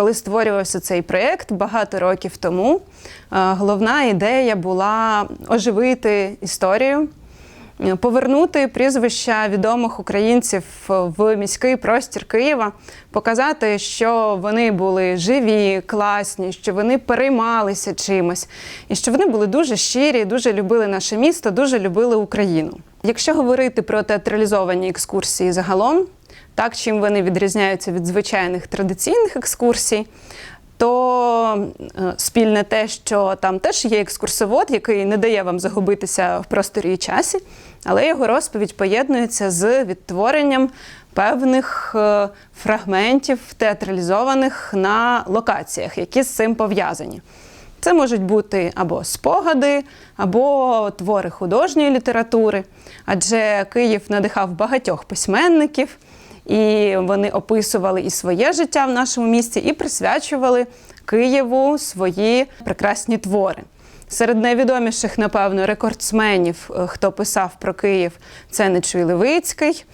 Коли створювався цей проєкт багато років тому, е, головна ідея була оживити історію, е, повернути прізвища відомих українців в міський простір Києва, показати, що вони були живі, класні, що вони переймалися чимось, і що вони були дуже щирі, дуже любили наше місто, дуже любили Україну. Якщо говорити про театралізовані екскурсії загалом, так чим вони відрізняються від звичайних традиційних екскурсій, то е, спільне те, що там теж є екскурсовод, який не дає вам загубитися в просторі і часі, але його розповідь поєднується з відтворенням певних е, фрагментів театралізованих на локаціях, які з цим пов'язані. Це можуть бути або спогади, або твори художньої літератури, адже Київ надихав багатьох письменників, і вони описували і своє життя в нашому місті, і присвячували Києву свої прекрасні твори. Серед найвідоміших, напевно, рекордсменів, е, хто писав про Київ, це Нечуй Левицький.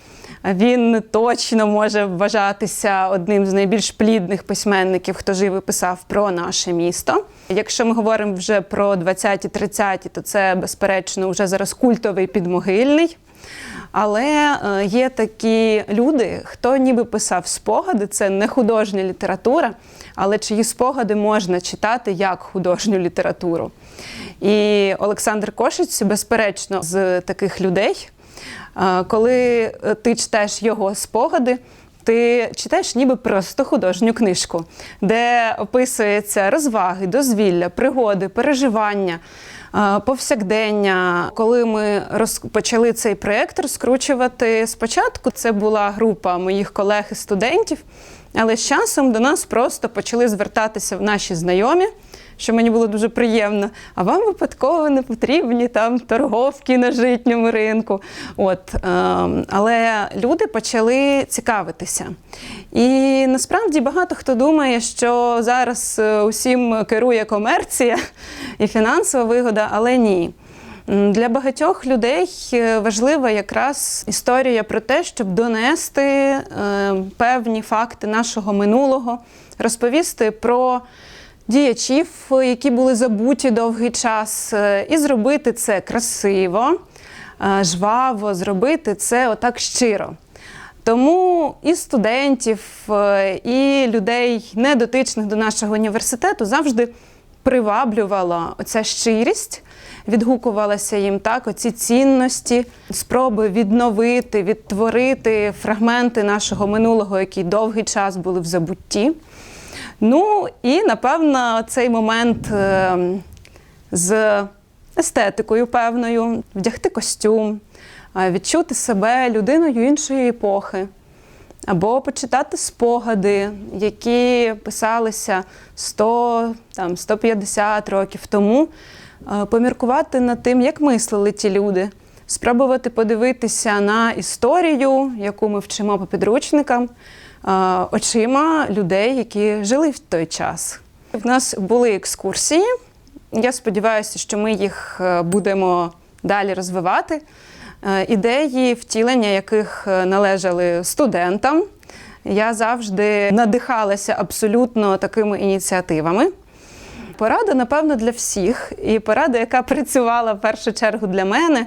Він точно може вважатися одним з найбільш плідних письменників, хто жив і писав про наше місто. Якщо ми говоримо вже про 20-30, то це, безперечно, вже зараз культовий підмогильний. Але е, є такі люди, хто ніби писав спогади, це не художня література, але чиї спогади можна читати як художню літературу. І Олександр Кошиць, безперечно, з таких людей. Е, Коли е, ти читаєш його спогади, ти читаєш ніби просто художню книжку, де описуються розваги, дозвілля, пригоди, переживання, повсякдення. Коли ми роз- почали цей проєкт розкручувати спочатку, це була група моїх колег і студентів, але з часом до нас просто почали звертатися в наші знайомі. Що мені було дуже приємно, а вам випадково не потрібні там торговки на житньому ринку. От, е, але люди почали цікавитися. І насправді багато хто думає, що зараз е, усім керує комерція і фінансова вигода, але ні. Для багатьох людей е, важлива якраз історія про те, щоб донести е, певні факти нашого минулого, розповісти про діячів, які були забуті довгий час, е, і зробити це красиво, жваво, зробити це отак щиро. Тому і студентів, і людей, не дотичних до нашого університету, завжди приваблювала оця щирість, відгукувалася їм так, оці цінності, спроби відновити, відтворити фрагменти нашого минулого, які довгий час були в забутті. Ну і напевно цей момент е, з естетикою певною, вдягти костюм, е, відчути себе людиною іншої епохи. Або почитати спогади, які писалися 100, там, 150 років тому, е, поміркувати над тим, як мислили ті люди, спробувати подивитися на історію, яку ми вчимо по підручникам, е, очима людей, які жили в той час. В нас були екскурсії. Я сподіваюся, що ми їх е, будемо далі розвивати. Е, Ідеї, втілення яких е, належали студентам. Я завжди надихалася абсолютно такими ініціативами. Порада, напевно, для всіх, і порада, яка працювала в першу чергу для мене,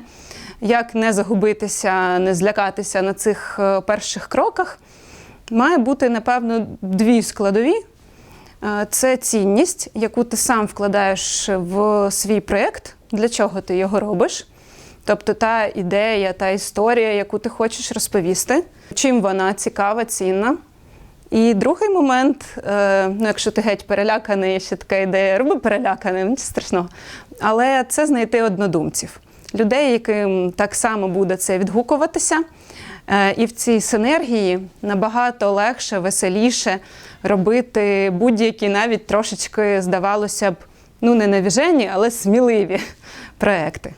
як не загубитися, не злякатися на цих е, перших кроках, має бути, напевно, дві складові. Це цінність, яку ти сам вкладаєш в свій проєкт, для чого ти його робиш. Тобто та ідея, та історія, яку ти хочеш розповісти, чим вона цікава, цінна. І другий момент, е, ну якщо ти геть переляканий, ще така ідея, роби переляканим, нічого страшного. Але це знайти однодумців, людей, яким так само буде це відгукуватися. Е, І в цій синергії набагато легше, веселіше робити будь-які навіть трошечки, здавалося б, ну не навіжені, але сміливі проекти.